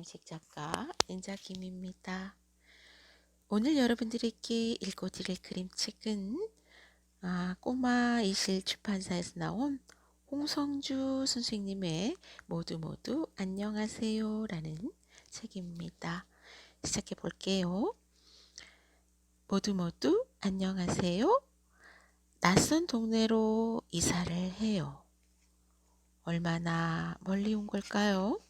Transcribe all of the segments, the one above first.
그림책 작가 은자김입니다. 오늘 여러분들에게 읽어드릴 그림책은 아, 꼬마 이실 출판사에서 나온 홍성주 선생님의 모두 모두 안녕하세요 라는 책입니다. 시작해 볼게요. 모두 모두 안녕하세요. 낯선 동네로 이사를 해요. 얼마나 멀리 온 걸까요?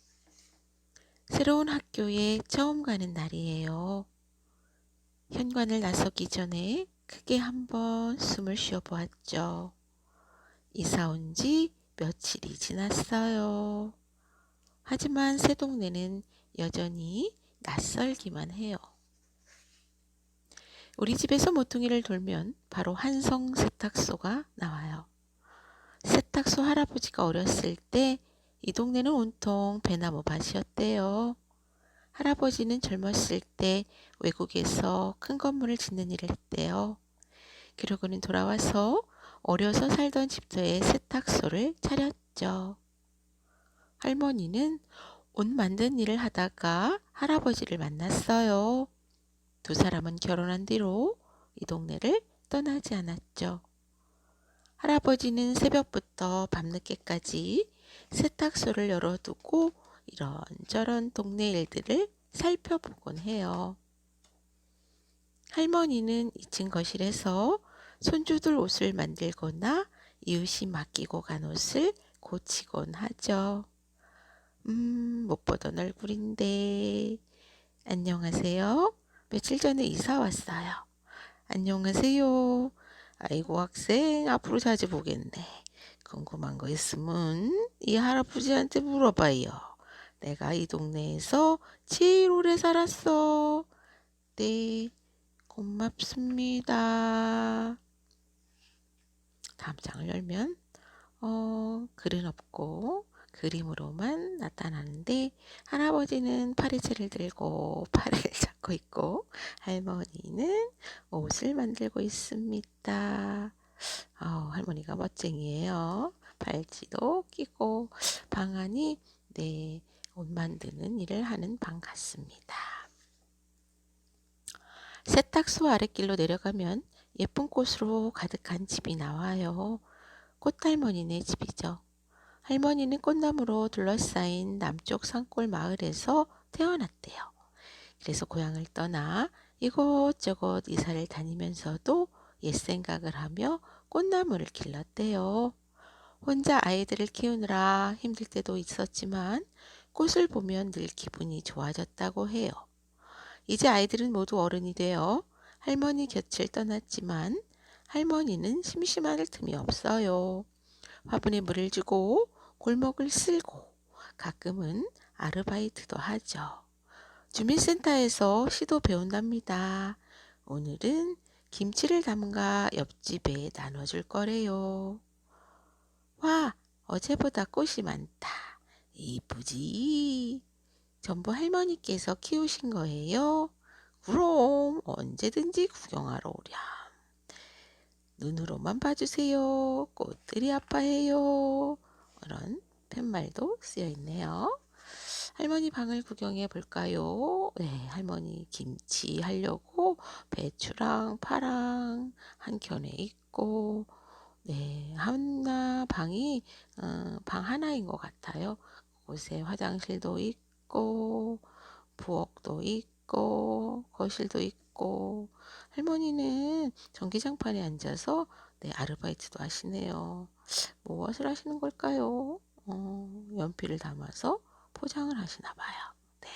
새로운 학교에 처음 가는 날이에요. 현관을 나서기 전에 크게 한번 숨을 쉬어 보았죠. 이사 온 지 며칠이 지났어요. 하지만 새 동네는 여전히 낯설기만 해요. 우리 집에서 모퉁이를 돌면 바로 한성 세탁소가 나와요. 세탁소 할아버지가 어렸을 때 이 동네는 온통 배나무 밭이었대요. 할아버지는 젊었을 때 외국에서 큰 건물을 짓는 일을 했대요. 그러고는 돌아와서 어려서 살던 집터에 세탁소를 차렸죠. 할머니는 옷 만든 일을 하다가 할아버지를 만났어요. 두 사람은 결혼한 뒤로 이 동네를 떠나지 않았죠. 할아버지는 새벽부터 밤늦게까지 세탁소를 열어두고 이런저런 동네 일들을 살펴보곤 해요. 할머니는 2층 거실에서 손주들 옷을 만들거나 이웃이 맡기고 간 옷을 고치곤 하죠. 음, 못 보던 얼굴인데. 안녕하세요. 며칠 전에 이사 왔어요. 안녕하세요. 아이고, 학생, 앞으로 자주 보겠네. 궁금한 거 있으면 이 할아버지한테 물어봐요. 내가 이 동네에서 제일 오래 살았어. 네, 고맙습니다. 다음 장을 열면 어, 글은 없고 그림으로만 나타나는데 할아버지는 파리채를 들고 팔을 잡고 있고 할머니는 옷을 만들고 있습니다. 어, 할머니가 멋쟁이에요. 발찌도 끼고 방안이 네, 옷 만드는 일을 하는 방 같습니다. 세탁소 아랫길로 내려가면 예쁜 꽃으로 가득한 집이 나와요. 꽃할머니네 집이죠. 할머니는 꽃나무로 둘러싸인 남쪽 산골 마을에서 태어났대요. 그래서 고향을 떠나 이곳저곳 이사를 다니면서도 옛 생각을 하며 꽃나무를 길렀대요. 혼자 아이들을 키우느라 힘들 때도 있었지만 꽃을 보면 늘 기분이 좋아졌다고 해요. 이제 아이들은 모두 어른이 되어 할머니 곁을 떠났지만 할머니는 심심할 틈이 없어요. 화분에 물을 주고 골목을 쓸고 가끔은 아르바이트도 하죠. 주민센터에서 시도 배운답니다. 오늘은 김치를 담가 옆집에 나눠줄 거래요. 와, 어제보다 꽃이 많다. 이쁘지? 전부 할머니께서 키우신 거예요? 그럼 언제든지 구경하러 오렴. 눈으로만 봐주세요. 꽃들이 아파해요. 이런 팻말도 쓰여 있네요. 할머니 방을 구경해 볼까요? 네, 할머니 김치 하려고 배추랑 파랑 한 켠에 있고, 네, 하나 방이 어, 방 하나인 것 같아요. 곳에 화장실도 있고, 부엌도 있고, 거실도 있고, 할머니는 전기장판에 앉아서 네, 아르바이트도 하시네요. 무엇을 하시는 걸까요? 어, 연필을 담아서 포장을 하시나 봐요. 네.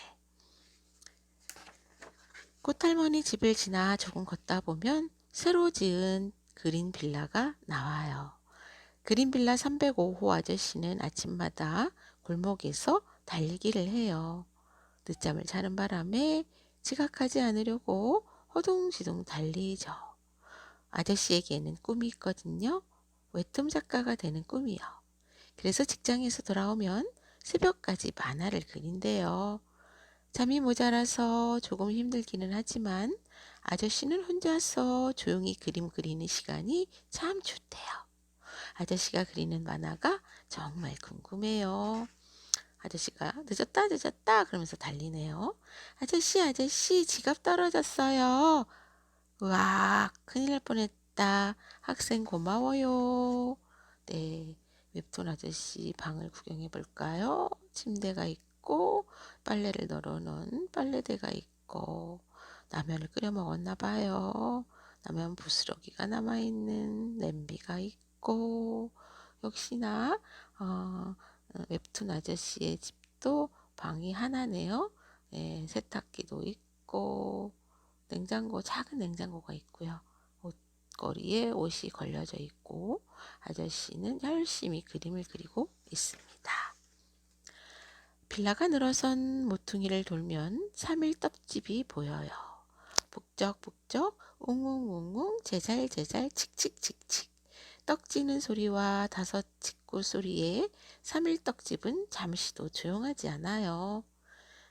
꽃할머니 집을 지나 조금 걷다 보면 새로 지은 그린 빌라가 나와요. 그린 빌라 305호 아저씨는 아침마다 골목에서 달리기를 해요. 늦잠을 자는 바람에 지각하지 않으려고 허둥지둥 달리죠. 아저씨에게는 꿈이 있거든요. 웹툰 작가가 되는 꿈이요. 그래서 직장에서 돌아오면 새벽까지 만화를 그린대요. 잠이 모자라서 조금 힘들기는 하지만 아저씨는 혼자서 조용히 그림 그리는 시간이 참 좋대요. 아저씨가 그리는 만화가 정말 궁금해요. 아저씨가 늦었다 늦었다 그러면서 달리네요. 아저씨 아저씨 지갑 떨어졌어요. 으악 큰일 날 뻔했다. 학생 고마워요. 네 웹툰 아저씨 방을 구경해 볼까요? 침대가 있고 빨래를 널어놓은 빨래대가 있고 라면을 끓여 먹었나 봐요. 라면 부스러기가 남아있는 냄비가 있고 역시나 어, 웹툰 아저씨의 집도 방이 하나네요. 네, 세탁기도 있고 냉장고 작은 냉장고가 있고요. 옷걸이에 옷이 걸려져 있고 아저씨는 열심히 그림을 그리고 있습니다. 빌라가 늘어선 모퉁이를 돌면 3일 떡집이 보여요. 북적북적 웅웅웅웅 제잘제잘 칙칙칙칙 떡 찌는 소리와 다섯 직구 소리에 3일 떡집은 잠시도 조용하지 않아요.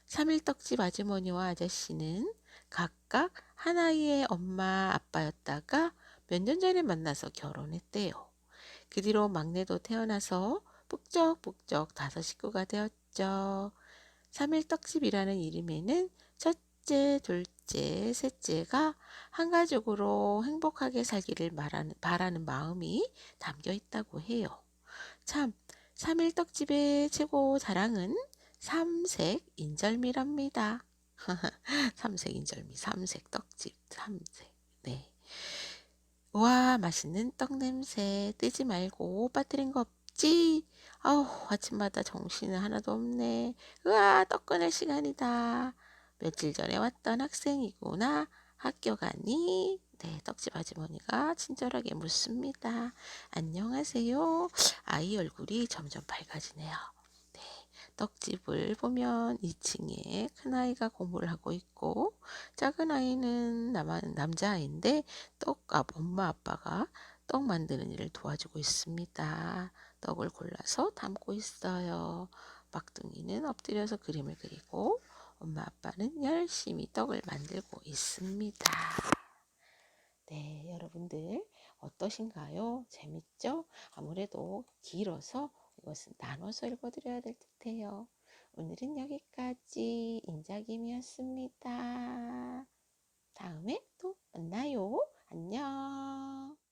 3일 떡집 아주머니와 아저씨는 각각 하나의 엄마 아빠였다가 몇 년 전에 만나서 결혼했대요. 그 뒤로 막내도 태어나서 북적북적 다섯 식구가 되었죠. 3일 떡집이라는 이름에는 첫째, 둘째, 셋째가 한 가족으로 행복하게 살기를 말하는, 바라는 마음이 담겨 있다고 해요. 참, 3일 떡집의 최고 자랑은 삼색 인절미랍니다. 삼색 인절미, 삼색 떡집, 삼색. 네. 와, 맛있는 떡 냄새. 뜨지 말고 빠뜨린 거 없지? 아우, 아침마다 정신은 하나도 없네. 으아, 떡 꺼낼 시간이다. 며칠 전에 왔던 학생이구나. 학교 가니? 네, 떡집 아주머니가 친절하게 묻습니다. 안녕하세요. 아이 얼굴이 점점 밝아지네요. 네, 떡집을 보면 2층에 큰아이가 공부를 하고 있고 작은 아이는 남, 남자아이인데 떡, 아, 엄마 아빠가 떡 만드는 일을 도와주고 있습니다. 떡을 골라서 담고 있어요. 막둥이는 엎드려서 그림을 그리고 엄마 아빠는 열심히 떡을 만들고 있습니다. 네, 여러분들 어떠신가요? 재밌죠? 아무래도 길어서 이것은 나눠서 읽어드려야 될 듯해요. 오늘은 여기까지 인자김이었습니다. 다음에 또 만나요. 안녕.